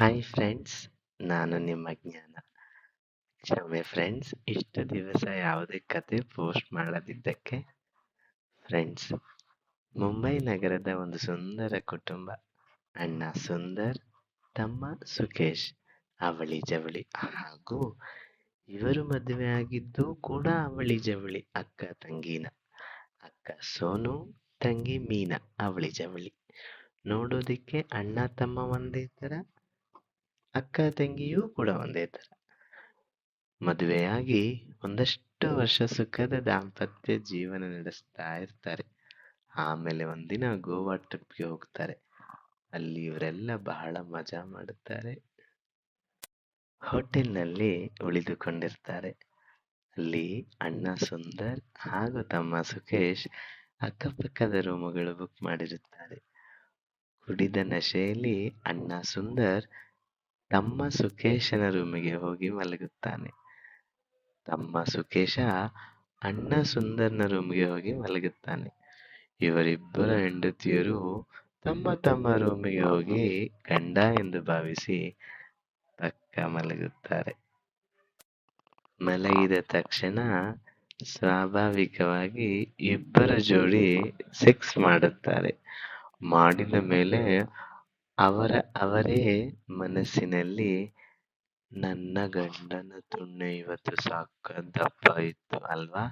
Hi friends ನಾನು ನಿಮ್ಮ ಜ್ಞಾನ. ಕ್ಷಮೆ ಫ್ರೆಂಡ್ಸ್ ಇಷ್ಟು ದಿವಸ ಯಾವುದೇ ಕತೆ ಪೋಸ್ಟ್ ಮಾಡದಿದ್ದಕ್ಕೆ ಫ್ರೆಂಡ್ಸ್ ಮುಂಬೈ ನಗರದ ಒಂದು ಸುಂದರ ಕುಟುಂಬ, ಅಣ್ಣ ಸುಂದರ್, ತಮ್ಮ ಸುಖೇಶ್, ಅವಳಿ ಜವಳಿ ಹಾಗೂ ಇವರು ಮದುವೆ ಆಗಿದ್ದು ಕೂಡ ಅವಳಿ ಜವಳಿ, ಅಕ್ಕ ತಂಗಿನ, ಅಕ್ಕ ಸೋನು, ತಂಗಿ ಮೀನಾ, ಅವಳಿ ಜವಳಿ. ನೋಡೋದಿಕ್ಕೆ ಅಣ್ಣ ತಮ್ಮ ಒಂದೇ ತರ ಅಕ್ಕ ತಂಗಿಯೂ ಕೂಡ ಒಂದೇ ತರ. ಮದುವೆಯಾಗಿ ಒಂದಷ್ಟು ವರ್ಷ ಸುಖದ ದಾಂಪತ್ಯ ಜೀವನ ನಡೆಸ್ತಾ ಇರ್ತಾರೆ. ಆಮೇಲೆ ಒಂದಿನ ಗೋವಾ ಟ್ರಿಪ್ಗೆ ಹೋಗ್ತಾರೆ. ಅಲ್ಲಿ ಇವರೆಲ್ಲ ಬಹಳ ಮಜಾ ಮಾಡುತ್ತಾರೆ. ಹೋಟೆಲ್ನಲ್ಲಿ ಉಳಿದುಕೊಂಡಿರ್ತಾರೆ. ಅಲ್ಲಿ ಅಣ್ಣ ಸುಂದರ್ ಹಾಗೂ ತಮ್ಮ ಸುಖೇಶ್ ಅಕ್ಕಪಕ್ಕದ ರೂಮುಗಳು ಬುಕ್ ಮಾಡಿರುತ್ತಾರೆ. ಕುಡಿದ ನಶೆಯಲ್ಲಿ ಅಣ್ಣ ಸುಂದರ್ ತಮ್ಮ ಸುಖೇಶನ ರೂಮಿಗೆ ಹೋಗಿ ಮಲಗುತ್ತಾನೆ. ತಮ್ಮ ಸುಖೇಶ ಅಣ್ಣ ಸುಂದರ್ನ ರೂಮಿಗೆ ಹೋಗಿ ಮಲಗುತ್ತಾನೆ. ಇವರಿಬ್ಬರ ಹೆಂಡತಿಯರು ತಮ್ಮ ತಮ್ಮ ರೂಮಿಗೆ ಹೋಗಿ ಗಂಡ ಎಂದು ಭಾವಿಸಿ ತಕ್ಕ ಮಲಗುತ್ತಾರೆ. ಮಲಗಿದ ತಕ್ಷಣ ಸ್ವಾಭಾವಿಕವಾಗಿ ಇಬ್ಬರ ಜೋಡಿ ಸೆಕ್ಸ್ ಮಾಡುತ್ತಾರೆ. ಮಾಡಿದ ಮೇಲೆ ಅವರ, ಅವರೇ ಮನಸ್ಸಿನಲ್ಲಿ ನನ್ನ ಗಂಡನ ತುಣ್ಣೆ ಇವತ್ತು ಸಾಕ ದಪ್ಪ ಇತ್ತು ಅಲ್ವಾ?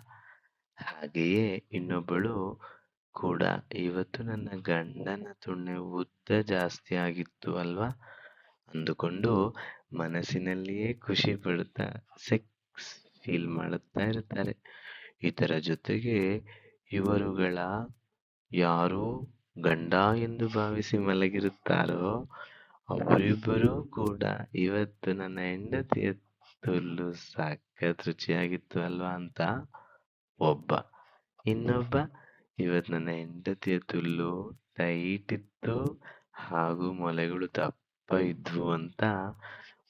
ಹಾಗೆಯೇ ಇನ್ನೊಬ್ಬಳು ಕೂಡ ಇವತ್ತು ನನ್ನ ಗಂಡನ ತುಣ್ಣೆ ಉದ್ದ ಜಾಸ್ತಿ ಆಗಿತ್ತು ಅಲ್ವಾ? ಅಂದುಕೊಂಡು ಮನಸ್ಸಿನಲ್ಲಿಯೇ ಖುಷಿ ಪಡುತ್ತಾ ಸೆಕ್ಸ್ ಫೀಲ್ ಮಾಡುತ್ತಾ ಇರ್ತಾರೆ ಇದರ ಜೊತೆಗೆ ಇವರುಗಳ ಯಾರೋ ಗಂಡ ಎಂದು ಭಾವಿಸಿ ಮಲಗಿರುತ್ತಾರೋ ಅವರಿಬ್ಬರೂ ಕೂಡ. ಇವತ್ತು ನನ್ನ ಹೆಂಡತಿಯ ತುಲ್ಲು ಸಖತ್ ರುಚಿಯಾಗಿತ್ತು ಅಲ್ವಾ ಅಂತ ಒಬ್ಬ. ಇನ್ನೊಬ್ಬ ಇವತ್ತು ನನ್ನ ಹೆಂಡತಿಯ ತುಲ್ಲು ಟೈಟ್ ಇತ್ತು ಹಾಗೂ ಮೊಲೆಗಳು ದಪ್ಪ ಇದ್ವು ಅಂತ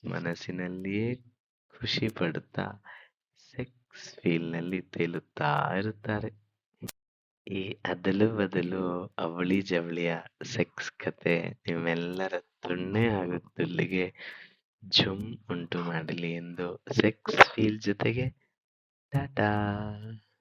ಮನಸ್ಸಿನಲ್ಲಿಯೇ ಖುಷಿ ಪಡುತ್ತಾ, ಸೆಕ್ಸ್ ಫೀಲ್ನಲ್ಲಿ ತೇಲುತ್ತಾ ಇರುತ್ತಾರೆ. ಈ ಅದಲು ಬದಲು ಅವಳಿ ಜವಳಿಯ ಸೆಕ್ಸ್ ಕತೆ ನಿಮ್ಮೆಲ್ಲರ ತುಣ್ಣೆ ಹಾಗೂ ತುಲ್ಲಿಗೆ ಜುಮ್ ಉಂಟು ಮಾಡಲಿ ಎಂದು ಸೆಕ್ಸ್ ಫೀಲ್ ಜೊತೆಗೆ ಟಾಟಾ.